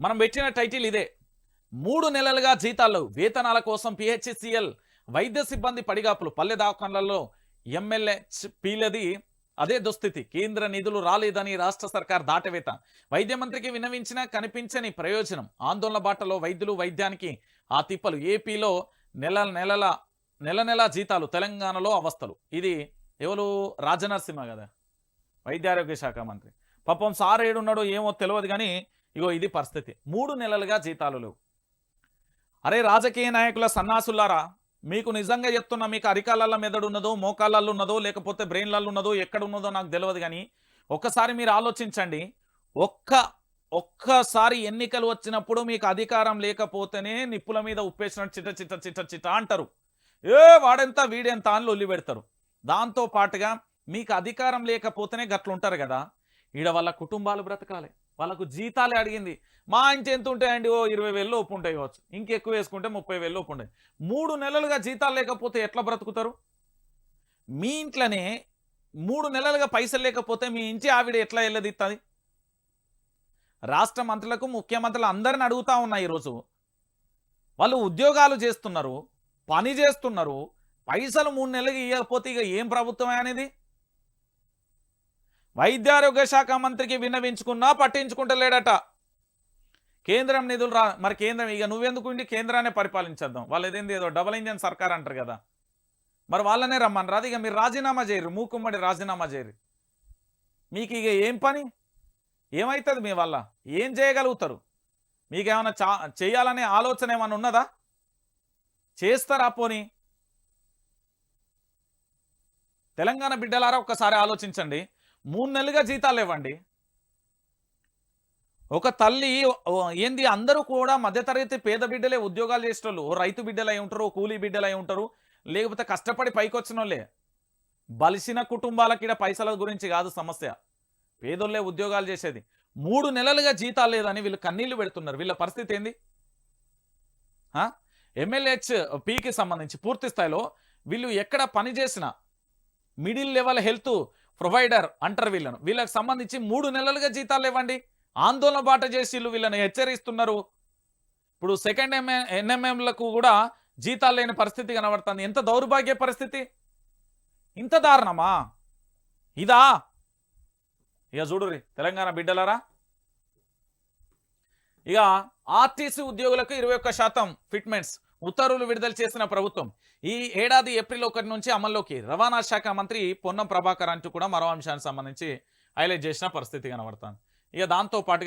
మనం పెట్టిన టైటిల్ ఇదే. మూడు నెలలుగా జీతాలు వేతనాల కోసం పిహెచ్సిఎల్ వైద్య సిబ్బంది పడిగాపులు. పల్లె దవాఖానలలో ఎమ్మెల్యే పీలది అదే దుస్థితి. కేంద్ర నిధులు రాలేదని రాష్ట్ర సర్కార్ దాటవేత. వైద్య మంత్రికి విన్నవించినా కనిపించని ప్రయోజనం. ఆందోళన బాటలో వైద్యులు వైద్యానికి ఆ తిప్పలు. ఏపీలో నెల నెలల నెల నెల జీతాలు తెలంగాణలో అవస్థలు. ఇది ఎవరు? రాజనరసింహ కదా. వైద్యారోగ్య శాఖ మంత్రి. పాపం సార్ ఏడున్నాడో ఏమో తెలియదు కానీ ఇగో ఇది పరిస్థితి. మూడు నెలలుగా జీతాలు లేవు. అరే రాజకీయ నాయకుల సన్నాసులారా మీకు నిజంగా చెప్తున్నా మీకు అరికాలల్లో మెదడు ఉన్నదో మోకాళ్ళల్లో ఉన్నదో లేకపోతే బ్రెయిన్లలో ఉన్నదో ఎక్కడ ఉన్నదో నాకు తెలియదు కానీ ఒక్కసారి మీరు ఆలోచించండి. ఒక్క ఒక్కసారి ఎన్నికలు వచ్చినప్పుడు మీకు అధికారం లేకపోతేనే నిప్పుల మీద ఉప్పేసినట్టు చిట్ట చిట్ట చిట్ట చిట్ట అంటారు. ఏ వాడెంత వీడెంత అని లొల్లి పెడతారు. దాంతో పాటుగా మీకు అధికారం లేకపోతేనే గట్లుంటారు కదా. ఈడ వాళ్ళ కుటుంబాలు బ్రతకాలి వాళ్ళకు జీతాలే అడిగింది. మా ఇంటి ఎంత ఉంటాయండి? ఓ ఇరవై వేలు లోపు ఉంటాయి కావచ్చు. ఇంకెక్కువ వేసుకుంటే ముప్పై వేలు లోపు ఉంటాయి. మూడు నెలలుగా జీతాలు లేకపోతే ఎట్లా బ్రతుకుతారు? మీ ఇంట్లోనే మూడు నెలలుగా పైసలు లేకపోతే మీ ఇంటి ఆవిడ ఎట్లా వెళ్ళదిస్తుంది రాష్ట్ర మంత్రులకు ముఖ్యమంత్రులు అందరిని అడుగుతా ఉన్నాయి ఈరోజు. వాళ్ళు ఉద్యోగాలు చేస్తున్నారు పని చేస్తున్నారు పైసలు మూడు నెలలు ఇవ్వకపోతే ఇక ఏం ప్రభుత్వమే అనేది? వైద్యారోగ్య శాఖ మంత్రికి విన్నవించుకున్నా పట్టించుకుంటలేడట. కేంద్రం నిధులు రా మరి కేంద్రం ఇక నువ్వెందుకు ఉండి కేంద్రాన్ని పరిపాలించేద్దాం? వాళ్ళు ఏదేంది ఏదో డబల్ ఇంజన్ సర్కార్ అంటారు కదా. మరి వాళ్ళనే రమ్మని రాదు ఇక మీరు రాజీనామా చేయరు మూకుమ్మడి రాజీనామా చేయరు. మీకు ఇక ఏం పని? ఏమవుతుంది మీ వల్ల? ఏం చేయగలుగుతారు? మీకు ఏమైనా చా చేయాలనే ఆలోచన ఏమైనా ఉన్నదా? చేస్తారా పోనీ? తెలంగాణ బిడ్డలారా ఒక్కసారి ఆలోచించండి. మూడు నెలలుగా జీతాలు ఇవ్వండి ఒక తల్లి ఏంది అందరూ కూడా మధ్యతరగతి పేద బిడ్డలే ఉద్యోగాలు చేసేటోళ్ళు. రైతు బిడ్డలు అయి ఉంటారు కూలీ బిడ్డలు అయి ఉంటారు. లేకపోతే కష్టపడి పైకి వచ్చిన వాళ్ళే బలిసిన కుటుంబాలకి పైసల గురించి కాదు సమస్య. పేదోళ్ళే ఉద్యోగాలు చేసేది. మూడు నెలలుగా జీతాలు లేదని వీళ్ళు కన్నీళ్ళు పెడుతున్నారు. వీళ్ళ పరిస్థితి ఏంది? ఎమ్మెల్యేహెచ్ పీకి సంబంధించి పూర్తి స్థాయిలో వీళ్ళు ఎక్కడ పని చేసినా మిడిల్ లెవెల్ హెల్త్ ప్రొవైడర్ అంటారు వీళ్ళను. వీళ్ళకి సంబంధించి మూడు నెలలుగా జీతాలు ఇవ్వండి ఆందోళన బాట చేసి వీళ్ళని హెచ్చరిస్తున్నారు. ఇప్పుడు సెకండ్ ఎంఏ ఎన్ఎంఎంలకు కూడా జీతాలు లేని పరిస్థితి కనబడుతుంది. ఎంత దౌర్భాగ్య పరిస్థితి? ఇంత దారుణమా? ఇదా? ఇక చూడురి తెలంగాణ బిడ్డలారా. ఇక ఆర్టీసీ ఉద్యోగులకు ఇరవై ఒక్క శాతం ఫిట్మెంట్స్. ఉత్తర్వులు విడుదల చేసిన ప్రభుత్వం ఈ ఏడాది ఏప్రిల్ ఒకటి నుంచి అమల్లోకి రవాణా శాఖ మంత్రి పొన్నం ప్రభాకర్ అంటూ కూడా మరో అంశానికి సంబంధించి హైలైట్ చేసిన పరిస్థితి కనబడుతుంది. ఇక దాంతో పాటుగా